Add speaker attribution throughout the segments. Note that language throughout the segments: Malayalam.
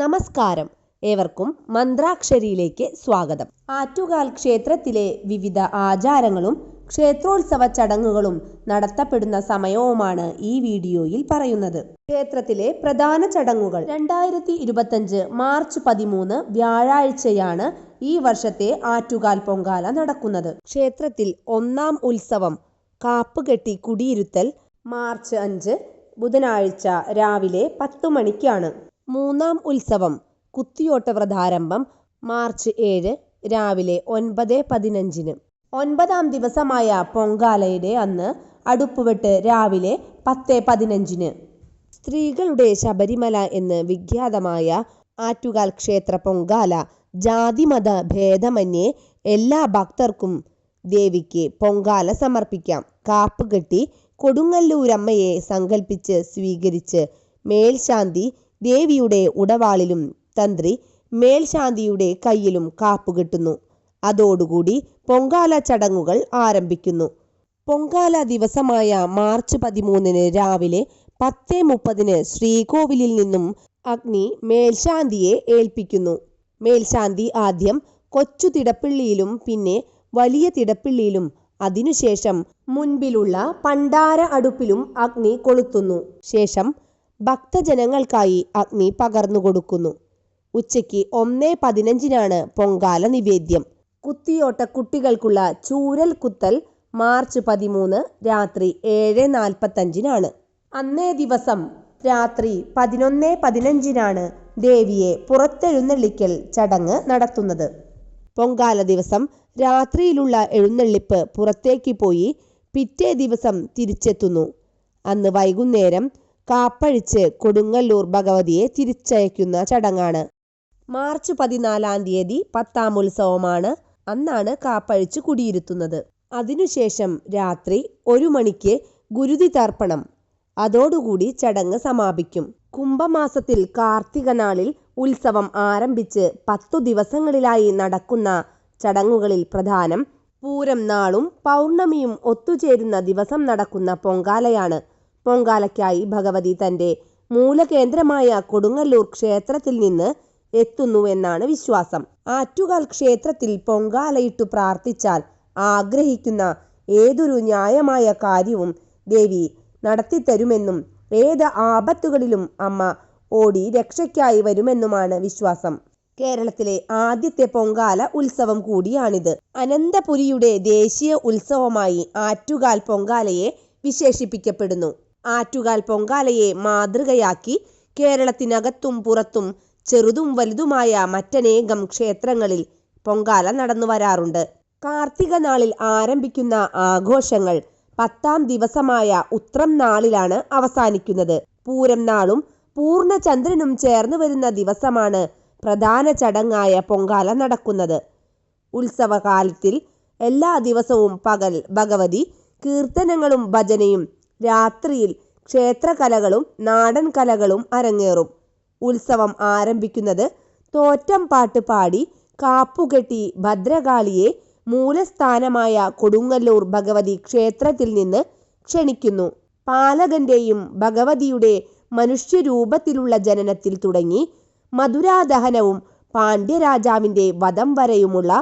Speaker 1: നമസ്കാരം. ഏവർക്കും മന്ത്രാക്ഷരിയിലേക്ക് സ്വാഗതം. ആറ്റുകാൽ ക്ഷേത്രത്തിലെ വിവിധ ആചാരങ്ങളും ക്ഷേത്രോത്സവ ചടങ്ങുകളും നടത്തപ്പെടുന്ന സമയവുമാണ് ഈ വീഡിയോയിൽ പറയുന്നത്. ക്ഷേത്രത്തിലെ പ്രധാന ചടങ്ങുകൾ രണ്ടായിരത്തി ഇരുപത്തഞ്ച് മാർച്ച് പതിമൂന്ന് വ്യാഴാഴ്ചയാണ് ഈ വർഷത്തെ ആറ്റുകാൽ പൊങ്കാല നടക്കുന്നത്. ക്ഷേത്രത്തിൽ ഒന്നാം ഉത്സവം കാപ്പുകെട്ടി കുടിയിരുത്തൽ മാർച്ച് അഞ്ച് ബുധനാഴ്ച രാവിലെ പത്തു മണിക്കാണ്. മൂന്നാം ഉത്സവം കുത്തിയോട്ട വ്രതാരംഭം മാർച്ച് ഏഴ് രാവിലെ ഒൻപത് പതിനഞ്ചിന്. ഒൻപതാം ദിവസമായ പൊങ്കാലയുടെ അന്ന് അടുപ്പുവെട്ട് രാവിലെ പത്ത് പതിനഞ്ചിന്. സ്ത്രീകളുടെ ശബരിമല എന്ന് വിഖ്യാതമായ ആറ്റുകാൽ ക്ഷേത്ര പൊങ്കാല ജാതിമത ഭേദമന്യേ എല്ലാ ഭക്തർക്കും ദേവിക്ക് പൊങ്കാല സമർപ്പിക്കാം. കാപ്പുകെട്ടി കൊടുങ്ങല്ലൂരമ്മയെ സങ്കല്പിച്ച് സ്വീകരിച്ച് മേൽശാന്തി ദേവിയുടെ ഉടവാളിലും തന്ത്രി മേൽശാന്തിയുടെ കയ്യിലും കാപ്പുകെട്ടുന്നു അതോടുകൂടി പൊങ്കാല ചടങ്ങുകൾ ആരംഭിക്കുന്നു. പൊങ്കാല ദിവസമായ മാർച്ച് പതിമൂന്നിന് രാവിലെ പത്തേ മുപ്പതിന് ശ്രീകോവിലിൽ നിന്നും അഗ്നി മേൽശാന്തിയെ ഏൽപ്പിക്കുന്നു. മേൽശാന്തി ആദ്യം കൊച്ചു തിടപ്പിള്ളിയിലും പിന്നെ വലിയ തിടപ്പിള്ളിയിലും അതിനുശേഷം മുൻപിലുള്ള പണ്ടാര അടുപ്പിലും അഗ്നി കൊളുത്തുന്നു. ശേഷം ഭക്തജനങ്ങൾക്കായി അഗ്നി പകർന്നു കൊടുക്കുന്നു. ഉച്ചയ്ക്ക് ഒന്നേ പതിനഞ്ചിനാണ് പൊങ്കാല നിവേദ്യം. കുത്തിയോട്ട കുട്ടികൾക്കുള്ള ചൂരൽ കുത്തൽ മാർച്ച് പതിമൂന്ന് രാത്രി ഏഴ് നാൽപ്പത്തഞ്ചിനാണ്. അന്നേ ദിവസം രാത്രി പതിനൊന്ന് പതിനഞ്ചിനാണ് ദേവിയെ പുറത്തെഴുന്നള്ളിക്കൽ ചടങ്ങ് നടത്തുന്നത്. പൊങ്കാല ദിവസം രാത്രിയിലുള്ള എഴുന്നള്ളിപ്പ് പുറത്തേക്ക് പോയി പിറ്റേ ദിവസം തിരിച്ചെത്തുന്നു. അന്ന് വൈകുന്നേരം കാപ്പഴിച്ച് കൊടുങ്ങല്ലൂർ ഭഗവതിയെ തിരിച്ചയക്കുന്ന ചടങ്ങാണ്. മാർച്ച് പതിനാലാം തീയതി പത്താം ഉത്സവമാണ് അന്നാണ് കാപ്പഴിച്ച് കുടിയിരുത്തുന്നത്. അതിനുശേഷം രാത്രി ഒരു മണിക്ക് ഗുരുതി തർപ്പണം. അതോടുകൂടി ചടങ്ങ് സമാപിക്കും. കുംഭമാസത്തിൽ കാർത്തിക നാളിൽ ഉത്സവം ആരംഭിച്ച് പത്തു ദിവസങ്ങളിലായി നടക്കുന്ന ചടങ്ങുകളിൽ പ്രധാനം പൂരം നാളും പൗർണമിയും ഒത്തുചേരുന്ന ദിവസം നടക്കുന്ന പൊങ്കാലയാണ് പൊങ്കാലയ്ക്കായി ഭഗവതി തന്റെ മൂലകേന്ദ്രമായ കൊടുങ്ങല്ലൂർ ക്ഷേത്രത്തിൽ നിന്ന് എത്തുന്നു എന്നാണ് വിശ്വാസം. ആറ്റുകാൽ ക്ഷേത്രത്തിൽ പൊങ്കാലയിട്ടു പ്രാർത്ഥിച്ചാൽ ആഗ്രഹിക്കുന്ന ഏതൊരു ന്യായമായ കാര്യവും ദേവി നടത്തിത്തരുമെന്നും ഏത് ആപത്തുകളിലും അമ്മ ഓടി രക്ഷയ്ക്കായി വരുമെന്നുമാണ് വിശ്വാസം. കേരളത്തിലെ ആദ്യത്തെ പൊങ്കാല ഉത്സവം കൂടിയാണിത്. അനന്തപുരിയുടെ ദേശീയ ഉത്സവമായി ആറ്റുകാൽ പൊങ്കാലയെ വിശേഷിപ്പിക്കപ്പെടുന്നു. ആറ്റുകാൽ പൊങ്കാലയെ മാതൃകയാക്കി കേരളത്തിനകത്തും പുറത്തും ചെറുതും വലുതുമായ മറ്റനേകം ക്ഷേത്രങ്ങളിൽ പൊങ്കാല നടന്നു വരാറുണ്ട്. കാർത്തിക നാളിൽ ആരംഭിക്കുന്ന ആഘോഷങ്ങൾ പത്താം ദിവസമായ ഉത്രം നാളിലാണ് അവസാനിക്കുന്നത്. പൂരം നാളും പൂർണചന്ദ്രനും ചേർന്ന് വരുന്ന ദിവസമാണ് പ്രധാന ചടങ്ങായ പൊങ്കാല നടക്കുന്നത്. ഉത്സവകാലത്തിൽ എല്ലാ ദിവസവും പകൽ ഭഗവതി കീർത്തനങ്ങളും ഭജനയും രാത്രിയിൽ ക്ഷേത്രകലകളും നാടൻ കലകളും അരങ്ങേറും. ഉത്സവം ആരംഭിക്കുന്നത് തോറ്റം പാട്ട് പാടി കാപ്പുകെട്ടി ഭദ്രകാളിയെ മൂലസ്ഥാനമായ കൊടുങ്ങല്ലൂർ ഭഗവതി ക്ഷേത്രത്തിൽ നിന്ന് ക്ഷണിക്കുന്നു. പാലകന്റെയും ഭഗവതിയുടെ മനുഷ്യരൂപത്തിലുള്ള ജനനത്തിൽ തുടങ്ങി മധുരാദഹനവും പാണ്ഡ്യരാജാവിന്റെ വധം വരെയുമുള്ള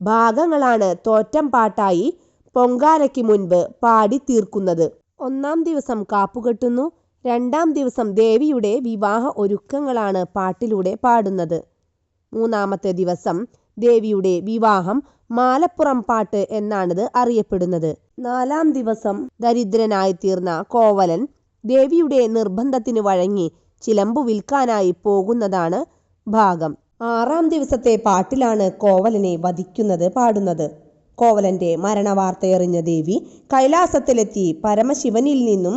Speaker 1: ഭാഗങ്ങളാണ് തോറ്റം പാട്ടായി പൊങ്കാലയ്ക്ക് മുൻപ് പാടി തീർക്കുന്നത് ഒന്നാം ദിവസം കാപ്പുകെട്ടുന്നു രണ്ടാം ദിവസം ദേവിയുടെ വിവാഹ ഒരുക്കങ്ങളാണ് പാട്ടിലൂടെ പാടുന്നത്. മൂന്നാമത്തെ ദിവസം ദേവിയുടെ വിവാഹം മാലപ്പുറം പാട്ട് എന്നാണിത് അറിയപ്പെടുന്നത്. നാലാം ദിവസം ദരിദ്രനായി തീർന്ന കോവലൻ ദേവിയുടെ നിർബന്ധത്തിന് വഴങ്ങി ചിലമ്പു വിൽക്കാനായി പോകുന്നതാണ് ഭാഗം. ആറാം ദിവസത്തെ പാട്ടിലാണ് കോവലനെ വധിക്കുന്നത് പാടുന്നത്. കോവലന്റെ മരണവാർത്തയറിഞ്ഞ ദേവി കൈലാസത്തിലെത്തി പരമശിവനിൽ നിന്നും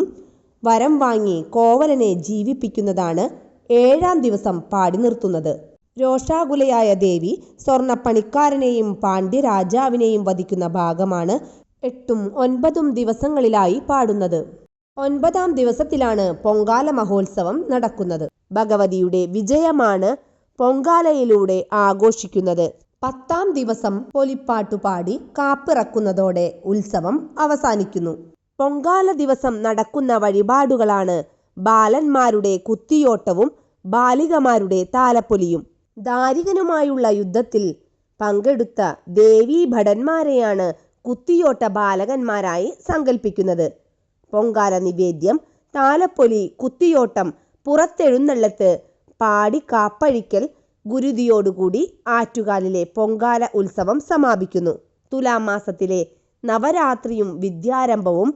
Speaker 1: വരം വാങ്ങി കോവലനെ ജീവിപ്പിക്കുന്നതാണ് ഏഴാം ദിവസം പാടി നിർത്തുന്നത്. രോഷാകുലയായ ദേവി സ്വർണപ്പണിക്കാരനെയും പാണ്ഡ്യരാജാവിനെയും വധിക്കുന്ന ഭാഗമാണ് എട്ടും ഒൻപതും ദിവസങ്ങളിലായി പാടുന്നത്. ഒൻപതാം ദിവസത്തിലാണ് പൊങ്കാല മഹോത്സവം നടക്കുന്നത്. ഭഗവതിയുടെ വിജയമാണ് പൊങ്കാലയിലൂടെ ആഘോഷിക്കുന്നത്. പത്താം ദിവസം പൊലിപ്പാട്ടുപാടി കാപ്പിറക്കുന്നതോടെ ഉത്സവം അവസാനിക്കുന്നു. പൊങ്കാല ദിവസം നടക്കുന്ന വഴിപാടുകളാണ് ബാലന്മാരുടെ കുത്തിയോട്ടവും ബാലികമാരുടെ താലപ്പൊലിയും. ദാരികനുമായുള്ള യുദ്ധത്തിൽ പങ്കെടുത്ത ദേവീ ഭടന്മാരെയാണ് കുത്തിയോട്ട ബാലകന്മാരായി സങ്കല്പിക്കുന്നത് പൊങ്കാല നിവേദ്യം താലപ്പൊലി കുത്തിയോട്ടം പുറത്തെഴുന്നള്ളത്ത് പാടി കാപ്പഴിക്കൽ ഗുരുതിയോടുകൂടി ആറ്റുകാലിലെ പൊങ്കാല ഉത്സവം സമാപിക്കുന്നു. തുലാം മാസത്തിലെ നവരാത്രിയും വിദ്യാരംഭവും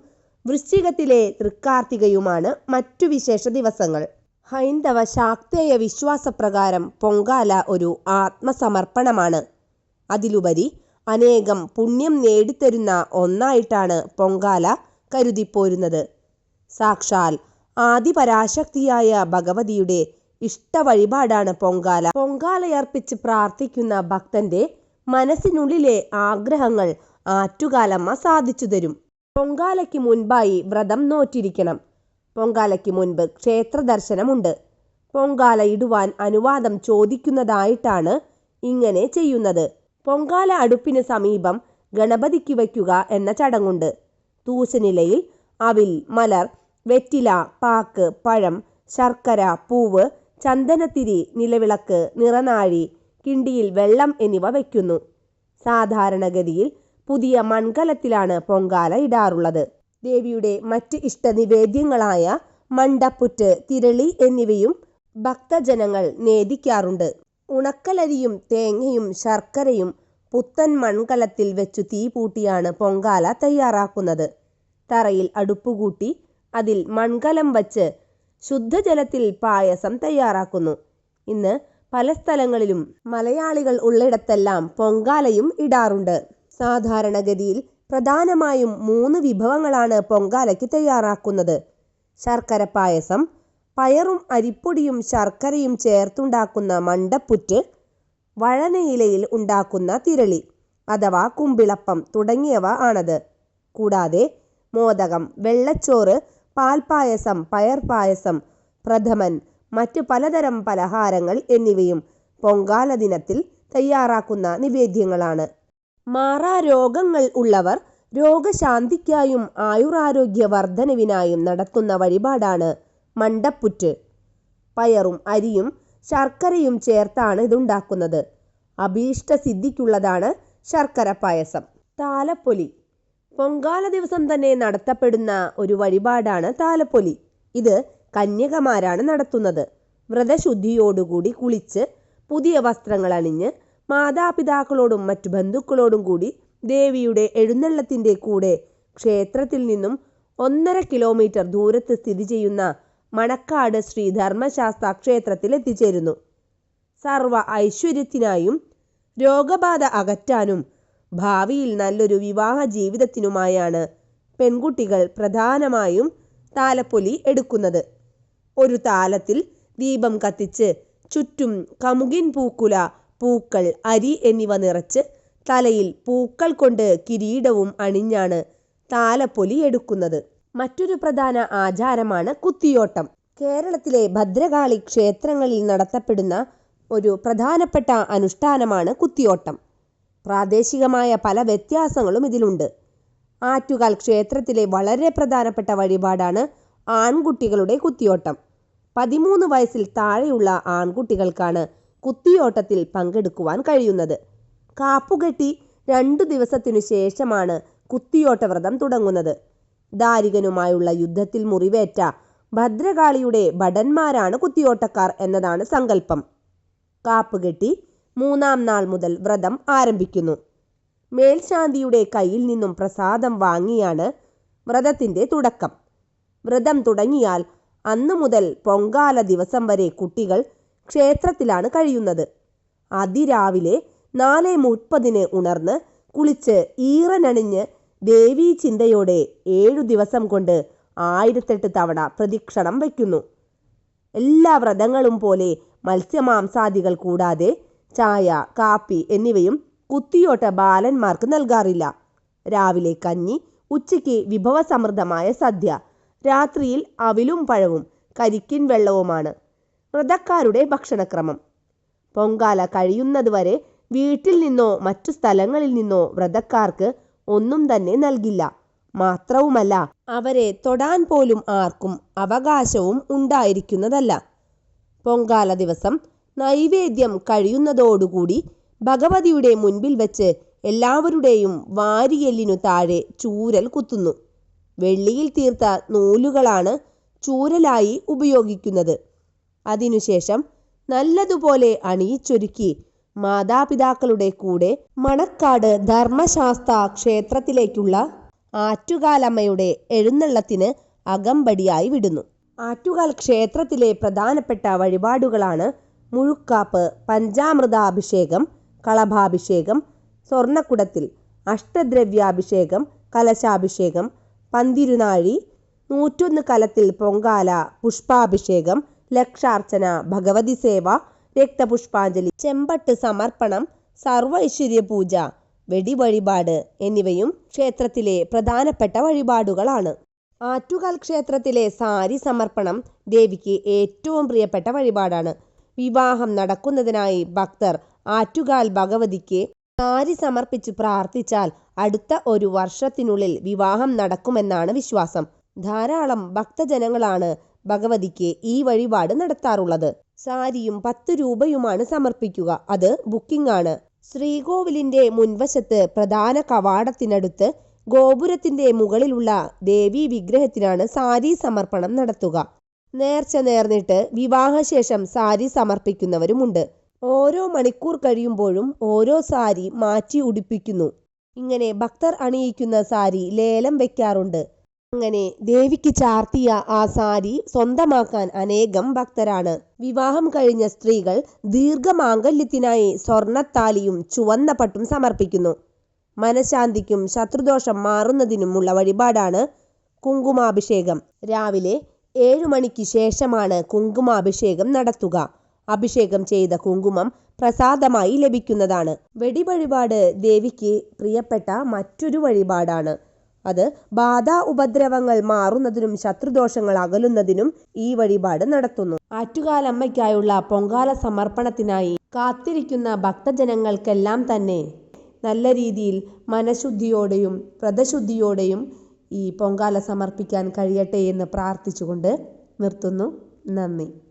Speaker 1: വൃശ്ചികത്തിലെ തൃക്കാർത്തികയുമാണ് മറ്റു വിശേഷ ദിവസങ്ങൾ. ഹൈന്ദവ ശാക്തേയ വിശ്വാസപ്രകാരം പൊങ്കാല ഒരു ആത്മസമർപ്പണമാണ്. അതിലുപരി അനേകം പുണ്യം നേടിത്തരുന്ന ഒന്നായിട്ടാണ് പൊങ്കാല കരുതിപ്പോരുന്നത്. സാക്ഷാൽ ആദിപരാശക്തിയായ ഭഗവതിയുടെ ഇഷ്ട വഴിപാടാണ് പൊങ്കാല. പൊങ്കാലയർപ്പിച്ച് പ്രാർത്ഥിക്കുന്ന ഭക്തന്റെ മനസ്സിനുള്ളിലെ ആഗ്രഹങ്ങൾ ആറ്റുകാലമ്മ സാധിച്ചു തരും. പൊങ്കാലയ്ക്ക് മുൻപായി വ്രതം നോറ്റിരിക്കണം. പൊങ്കാലയ്ക്ക് മുൻപ് ക്ഷേത്ര ദർശനമുണ്ട്. പൊങ്കാല ഇടുവാൻ അനുവാദം ചോദിക്കുന്നതായിട്ടാണ് ഇങ്ങനെ ചെയ്യുന്നത്. പൊങ്കാല അടുപ്പിന് സമീപം ഗണപതിക്ക് വയ്ക്കുക എന്ന ചടങ്ങുണ്ട്. തൂശനിലയിൽ അവിൽ മലർ വെറ്റില പാക്ക് പഴം ശർക്കര പൂവ് ചന്ദനത്തിരി നിലവിളക്ക് നിറനാഴി കിണ്ടിയിൽ വെള്ളം എന്നിവ വയ്ക്കുന്നു. സാധാരണഗതിയിൽ പുതിയ മൺകലത്തിലാണ് പൊങ്കാല ഇടാറുള്ളത്. ദേവിയുടെ മറ്റ് ഇഷ്ടനിവേദ്യങ്ങളായ മണ്ടപ്പുറ്റ് തിരളി എന്നിവയും ഭക്തജനങ്ങൾ നേദിക്കാറുണ്ട്. ഉണക്കലരിയും തേങ്ങയും ശർക്കരയും പുത്തൻ മൺകലത്തിൽ വെച്ചു തീ പൂട്ടിയാണ് പൊങ്കാല തയ്യാറാക്കുന്നത്. തറയിൽ അടുപ്പുകൂട്ടി അതിൽ മൺകലം വച്ച് ശുദ്ധജലത്തിൽ പായസം തയ്യാറാക്കുന്നു. ഇന്ന് പല സ്ഥലങ്ങളിലും മലയാളികൾ ഉള്ളിടത്തെല്ലാം പൊങ്കാലയും ഇടാറുണ്ട്. സാധാരണഗതിയിൽ പ്രധാനമായും മൂന്ന് വിഭവങ്ങളാണ് പൊങ്കാലയ്ക്ക് തയ്യാറാക്കുന്നത്. ശർക്കര പായസം പയറും അരിപ്പൊടിയും ശർക്കരയും ചേർത്തുണ്ടാക്കുന്ന മണ്ടപ്പുറ്റ് വഴനയിലയിൽ ഉണ്ടാക്കുന്ന തിരളി അഥവാ കുമ്പിളപ്പം തുടങ്ങിയവ ആണത്. കൂടാതെ മോദകം വെള്ളച്ചോറ് പാൽപ്പായസം പയർ പായസം പ്രഥമൻ മറ്റു പലതരം പലഹാരങ്ങൾ എന്നിവയും പൊങ്കാല ദിനത്തിൽ തയ്യാറാക്കുന്ന നിവേദ്യങ്ങളാണ്. മാറാ രോഗങ്ങൾ ഉള്ളവർ രോഗശാന്തിക്കായും ആയുരാരോഗ്യ വർധനവിനായും നടത്തുന്ന വഴിപാടാണ് മണ്ടപ്പുറ്റ്. പയറും അരിയും ശർക്കരയും ചേർത്താണ് ഇതുണ്ടാക്കുന്നത്. അഭീഷ്ട സിദ്ധിക്കുള്ളതാണ് ശർക്കര പായസം. താലപ്പൊലി. പൊങ്കാല ദിവസം തന്നെ നടത്തപ്പെടുന്ന ഒരു വഴിപാടാണ് താലപ്പൊലി. ഇത് കന്യകമാരാണ് നടത്തുന്നത്. വ്രതശുദ്ധിയോടുകൂടി കുളിച്ച് പുതിയ വസ്ത്രങ്ങൾ അണിഞ്ഞ് മാതാപിതാക്കളോടും മറ്റു ബന്ധുക്കളോടും കൂടി ദേവിയുടെ എഴുന്നള്ളത്തിന്റെ കൂടെ ക്ഷേത്രത്തിൽ നിന്നും ഒന്നര കിലോമീറ്റർ ദൂരത്ത് സ്ഥിതി ചെയ്യുന്ന മണക്കാട് ശ്രീ ധർമ്മശാസ്ത്ര ക്ഷേത്രത്തിൽ എത്തിച്ചേരുന്നു. സർവ ഐശ്വര്യത്തിനായും രോഗബാധ അകറ്റാനും ഭാവിയിൽ നല്ലൊരു വിവാഹ ജീവിതത്തിനുമായാണ് പെൺകുട്ടികൾ പ്രധാനമായും താലപ്പൊലി എടുക്കുന്നത്. ഒരു താലത്തിൽ ദീപം കത്തിച്ച് ചുറ്റും കമുകിൻ പൂക്കുല പൂക്കൾ അരി എന്നിവ നിറച്ച് തലയിൽ പൂക്കൾ കൊണ്ട് കിരീടവും അണിഞ്ഞാണ് താലപ്പൊലി എടുക്കുന്നത്. മറ്റൊരു പ്രധാന ആചാരമാണ് കുത്തിയോട്ടം. കേരളത്തിലെ ഭദ്രകാളി ക്ഷേത്രങ്ങളിൽ നടത്തപ്പെടുന്ന ഒരു പ്രധാനപ്പെട്ട അനുഷ്ഠാനമാണ് കുത്തിയോട്ടം. പ്രാദേശികമായ പല വ്യത്യാസങ്ങളും ഇതിലുണ്ട്. ആറ്റുകാൽ ക്ഷേത്രത്തിലെ വളരെ പ്രധാനപ്പെട്ട വഴിപാടാണ് ആൺകുട്ടികളുടെ കുത്തിയോട്ടം. പതിമൂന്ന് വയസ്സിൽ താഴെയുള്ള ആൺകുട്ടികൾക്കാണ് കുത്തിയോട്ടത്തിൽ പങ്കെടുക്കുവാൻ കഴിയുന്നത്. കാപ്പുകെട്ടി രണ്ടു ദിവസത്തിനു ശേഷമാണ് കുത്തിയോട്ട വ്രതം തുടങ്ങുന്നത്. ദാരികനുമായുള്ള യുദ്ധത്തിൽ മുറിവേറ്റ ഭദ്രകാളിയുടെ ഭടന്മാരാണ് കുത്തിയോട്ടക്കാർ എന്നതാണ് സങ്കല്പം. കാപ്പുകെട്ടി മൂന്നാം നാൾ മുതൽ വ്രതം ആരംഭിക്കുന്നു. മേൽശാന്തിയുടെ കയ്യിൽ നിന്നും പ്രസാദം വാങ്ങിയാണ് വ്രതത്തിന്റെ തുടക്കം. വ്രതം തുടങ്ങിയാൽ അന്നു മുതൽ പൊങ്കാല ദിവസം വരെ കുട്ടികൾ ക്ഷേത്രത്തിലാണ് കഴിയുന്നത്. അതിരാവിലെ നാല് മുപ്പതിന് ഉണർന്ന് കുളിച്ച് ഈറനണിഞ്ഞ് ദേവീ ചിന്തയോടെ ഏഴു ദിവസം കൊണ്ട് ആയിരത്തെട്ട് തവണ പ്രദക്ഷിണം വയ്ക്കുന്നു. എല്ലാ വ്രതങ്ങളും പോലെ മത്സ്യമാംസാദികൾ കൂടാതെ ചായ കാപ്പി എന്നിവയും കുത്തിയോട്ട ബാലന്മാർക്ക് നൽകാറില്ല. രാവിലെ കഞ്ഞി ഉച്ചയ്ക്ക് വിഭവസമൃദ്ധമായ സദ്യ രാത്രിയിൽ അവിലും പഴവും കരിക്കിൻ വെള്ളവുമാണ് വ്രതക്കാരുടെ ഭക്ഷണക്രമം. പൊങ്കാല കഴിയുന്നതുവരെ വീട്ടിൽ നിന്നോ മറ്റു സ്ഥലങ്ങളിൽ നിന്നോ വ്രതക്കാർക്ക് ഒന്നും തന്നെ നൽകില്ല. മാത്രവുമല്ല അവരെ തൊടാൻ പോലും ആർക്കും അവകാശവും ഉണ്ടായിരിക്കുന്നതല്ല. പൊങ്കാല ദിവസം നൈവേദ്യം കഴിയുന്നതോടുകൂടി ഭഗവതിയുടെ മുൻപിൽ വച്ച് എല്ലാവരുടെയും വാരിയെല്ലിനു താഴെ ചൂരൽ കുത്തുന്നു. വെള്ളിയിൽ തീർത്ത നൂലുകളാണ് ചൂരലായി ഉപയോഗിക്കുന്നത്. അതിനുശേഷം നല്ലതുപോലെ അണിയിച്ചൊരുക്കി മാതാപിതാക്കളുടെ കൂടെ മണക്കാട് ധർമ്മശാസ്ത്ര ക്ഷേത്രത്തിലേക്കുള്ള ആറ്റുകാലമ്മയുടെ എഴുന്നള്ളത്തിന് അകമ്പടിയായി വിടുന്നു. ആറ്റുകാൽ ക്ഷേത്രത്തിലെ പ്രധാനപ്പെട്ട വഴിപാടുകളാണ് മുഴുക്കാപ്പ് പഞ്ചാമൃതാഭിഷേകം കളഭാഭിഷേകം സ്വർണക്കുടത്തിൽ അഷ്ടദ്രവ്യാഭിഷേകം കലശാഭിഷേകം പന്തിരുനാഴി നൂറ്റൊന്ന് കലത്തിൽ പൊങ്കാല പുഷ്പാഭിഷേകം ലക്ഷാർച്ചന ഭഗവതി സേവ രക്തപുഷ്പാഞ്ജലി ചെമ്പട്ട് സമർപ്പണം സർവൈശ്വര്യ പൂജ വെടിവഴിപാട് എന്നിവയും ക്ഷേത്രത്തിലെ പ്രധാനപ്പെട്ട വഴിപാടുകളാണ്. ആറ്റുകാൽ ക്ഷേത്രത്തിലെ സാരി സമർപ്പണം ദേവിക്ക് ഏറ്റവും പ്രിയപ്പെട്ട വഴിപാടാണ്. വിവാഹം നടക്കുന്നതിനായി ഭക്തർ ആറ്റുകാൽ ഭഗവതിക്ക് സാരി സമർപ്പിച്ച് പ്രാർത്ഥിച്ചാൽ അടുത്ത ഒരു വർഷത്തിനുള്ളിൽ വിവാഹം നടക്കുമെന്നാണ് വിശ്വാസം. ധാരാളം ഭക്തജനങ്ങളാണ് ഭഗവതിക്ക് ഈ വഴിപാട് നടത്താറുള്ളത്. സാരിയും പത്ത് രൂപയുമാണ് സമർപ്പിക്കുക. അത് ബുക്കിംഗ് ആണ് ശ്രീകോവിലിന്റെ മുൻവശത്ത് പ്രധാന കവാടത്തിനടുത്ത് ഗോപുരത്തിന്റെ മുകളിലുള്ള ദേവി വിഗ്രഹത്തിനാണ് സാരി സമർപ്പണം നടത്തുക. നേർച്ച നേർന്നിട്ട് വിവാഹശേഷം സാരി സമർപ്പിക്കുന്നവരുമുണ്ട്. ഓരോ മണിക്കൂർ കഴിയുമ്പോഴും ഓരോ സാരി മാറ്റി ഉടുപ്പിക്കുന്നു. ഇങ്ങനെ ഭക്തർ അണിയിക്കുന്ന സാരി ലേലം വെക്കാറുണ്ട്. അങ്ങനെ ദേവിക്ക് ചാർത്തിയ ആ സാരി സ്വന്തമാക്കാൻ അനേകം ഭക്തരാണ്. വിവാഹം കഴിഞ്ഞ സ്ത്രീകൾ ദീർഘമാംഗല്യത്തിനായി സ്വർണത്താലിയും ചുവന്ന പട്ടും സമർപ്പിക്കുന്നു. മനഃശാന്തിക്കും ശത്രുദോഷം മാറുന്നതിനുമുള്ള വഴിപാടാണ് കുങ്കുമാഭിഷേകം. രാവിലെ ഏഴു മണിക്ക് ശേഷമാണ് കുങ്കുമാഭിഷേകം നടത്തുക. അഭിഷേകം ചെയ്ത കുങ്കുമം പ്രസാദമായി ലഭിക്കുന്നതാണ്. വെടിവഴിപാട് ദേവിക്ക് പ്രിയപ്പെട്ട മറ്റൊരു വഴിപാടാണ്. അത് ബാധ ഉപദ്രവങ്ങൾ മാറുന്നതിനും ശത്രുദോഷങ്ങൾ അകലുന്നതിനും ഈ വഴിപാട് നടത്തുന്നു. ആറ്റുകാലമ്മയ്ക്കായുള്ള പൊങ്കാല സമർപ്പണത്തിനായി കാത്തിരിക്കുന്ന ഭക്തജനങ്ങൾക്കെല്ലാം തന്നെ നല്ല രീതിയിൽ മനഃശുദ്ധിയോടെയും വ്രതശുദ്ധിയോടെയും ഈ പൊങ്കാല സമർപ്പിക്കാൻ കഴിയട്ടെ എന്ന് പ്രാർത്ഥിച്ചുകൊണ്ട് നിർത്തുന്നു. നന്ദി.